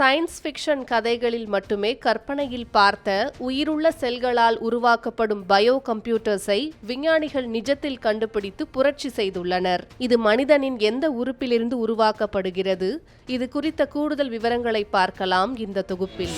Science fiction கதைகளில் மட்டுமே கற்பனையில் பார்த்த உயிருள்ள செல்களால் உருவாக்கப்படும் பயோ கம்ப்யூட்டர்ஸை விஞ்ஞானிகள் நிஜத்தில் கண்டுபிடித்து புரட்சி செய்துள்ளனர். இது மனிதனின் எந்த உறுப்பிலிருந்து உருவாக்கப்படுகிறது? இது குறித்த கூடுதல் விவரங்களை பார்க்கலாம் இந்த தொகுப்பில்.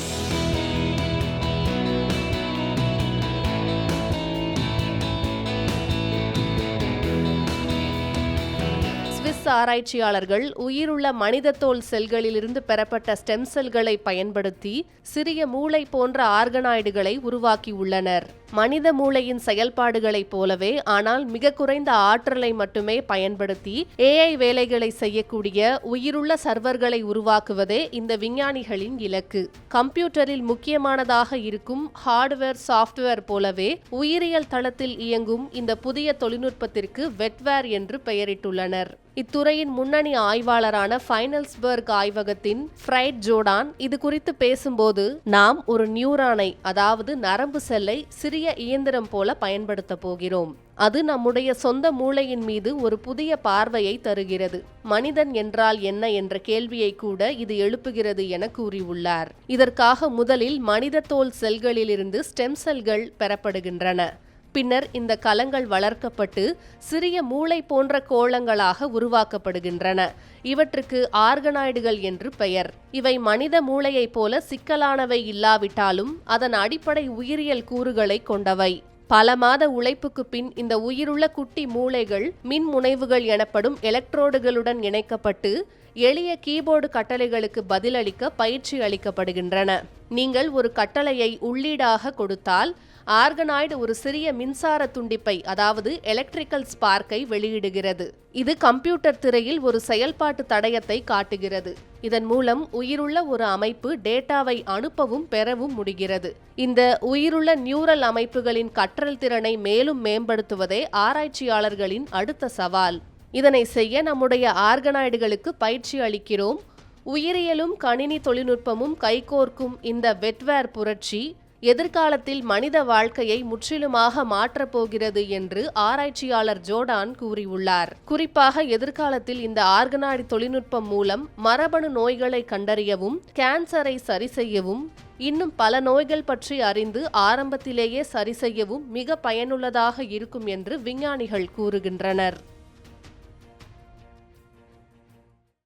ஆராய்ச்சியாளர்கள் உயிருள்ள மனித தோல் செல்களிலிருந்து பெறப்பட்ட ஸ்டெம் செல்களை பயன்படுத்தி சிறிய மூளை போன்ற ஆர்கனாய்டுகளை உருவாக்கியுள்ளனர். மனித மூளையின் செயல்பாடுகளைப் போலவே ஆனால் மிக குறைந்த ஆற்றலை மட்டுமே பயன்படுத்தி ஏஐ வேலைகளை செய்யக்கூடிய உயிருள்ள சர்வர்களை உருவாக்குவதே இந்த விஞ்ஞானிகளின் இலக்கு. கம்ப்யூட்டரில் முக்கியமானதாக இருக்கும் ஹார்ட்வேர் சாஃப்ட்வேர் போலவே உயிரியல் தளத்தில் இயங்கும் இந்த புதிய தொழில்நுட்பத்திற்கு வெட்வேர் என்று பெயரிட்டுள்ளனர். இத்துறையின் முன்னணி ஆய்வாளரான ஃபைனல்ஸ்பர்க் ஆய்வகத்தின் ஃப்ரைட் ஜோடான் இது குறித்து பேசும்போது நாம் ஒரு நியூரானை அதாவது நரம்பு செல்லை சிறிய இயந்திரம் போல பயன்படுத்த போகிறோம். அது நம்முடைய சொந்த மூளையின் மீது ஒரு புதிய பார்வையை தருகிறது. மனிதன் என்றால் என்ன என்ற கேள்வியை கூட இது எழுப்புகிறது என கூறியுள்ளார். இதற்காக முதலில் மனித தோல் செல்களிலிருந்து ஸ்டெம் செல்கள் பெறப்படுகின்றன. பின்னர் இந்த கலங்கள் வளர்க்கப்பட்டு சிறிய மூளை போன்ற கோளங்களாக உருவாக்கப்படுகின்றன. இவற்றுக்கு ஆர்கனாய்டுகள் என்று பெயர். இவை மனித மூளையைப் போல சிக்கலானவை இல்லாவிட்டாலும் அதன் அடிப்படை உயிரியல் கூறுகளை கொண்டவை. பல மாத உழைப்புக்கு பின் இந்த உயிருள்ள குட்டி மூளைகள் மின் முனைவுகள் எனப்படும் எலக்ட்ரோடுகளுடன் இணைக்கப்பட்டு எளிய கீபோர்டு கட்டளைகளுக்கு பதிலளிக்க பயிற்சி அளிக்கப்படுகின்றன. நீங்கள் ஒரு கட்டளையை உள்ளீடாக கொடுத்தால் ஆர்கனாய்டு ஒரு சிறிய மின்சார துண்டிப்பை அதாவது எலக்ட்ரிக்கல் ஸ்பார்க்கை வெளியிடுகிறது. இது கம்ப்யூட்டர் திரையில் ஒரு செயல்பாட்டு தடயத்தை காட்டுகிறது. இதன் மூலம் உயிருள்ள ஒரு அமைப்பு டேட்டாவை அனுப்பவும் பெறவும் முடிகிறது. இந்த உயிருள்ள நியூரல் அமைப்புகளின் கற்றல் திறனை மேலும் மேம்படுத்துவதே ஆராய்ச்சியாளர்களின் அடுத்த சவால். இதனை செய்ய நம்முடைய ஆர்கனாய்டுகளுக்கு பயிற்சி அளிக்கிறோம். உயிரியலும் கணினி தொழில்நுட்பமும் கைகோர்க்கும் இந்த வெட்வேர் புரட்சி எதிர்காலத்தில் மனித வாழ்க்கையை முற்றிலுமாக மாற்றப்போகிறது என்று ஆராய்ச்சியாளர் ஜோர்டான் கூறியுள்ளார். குறிப்பாக எதிர்காலத்தில் இந்த ஆர்கனாய்டு தொழில்நுட்பம் மூலம் மரபணு நோய்களை கண்டறியவும் கேன்சரை சரி செய்யவும் இன்னும் பல நோய்கள் பற்றி அறிந்து ஆரம்பத்திலேயே சரி செய்யவும் மிக பயனுள்ளதாக இருக்கும் என்று விஞ்ஞானிகள் கூறுகின்றனர்.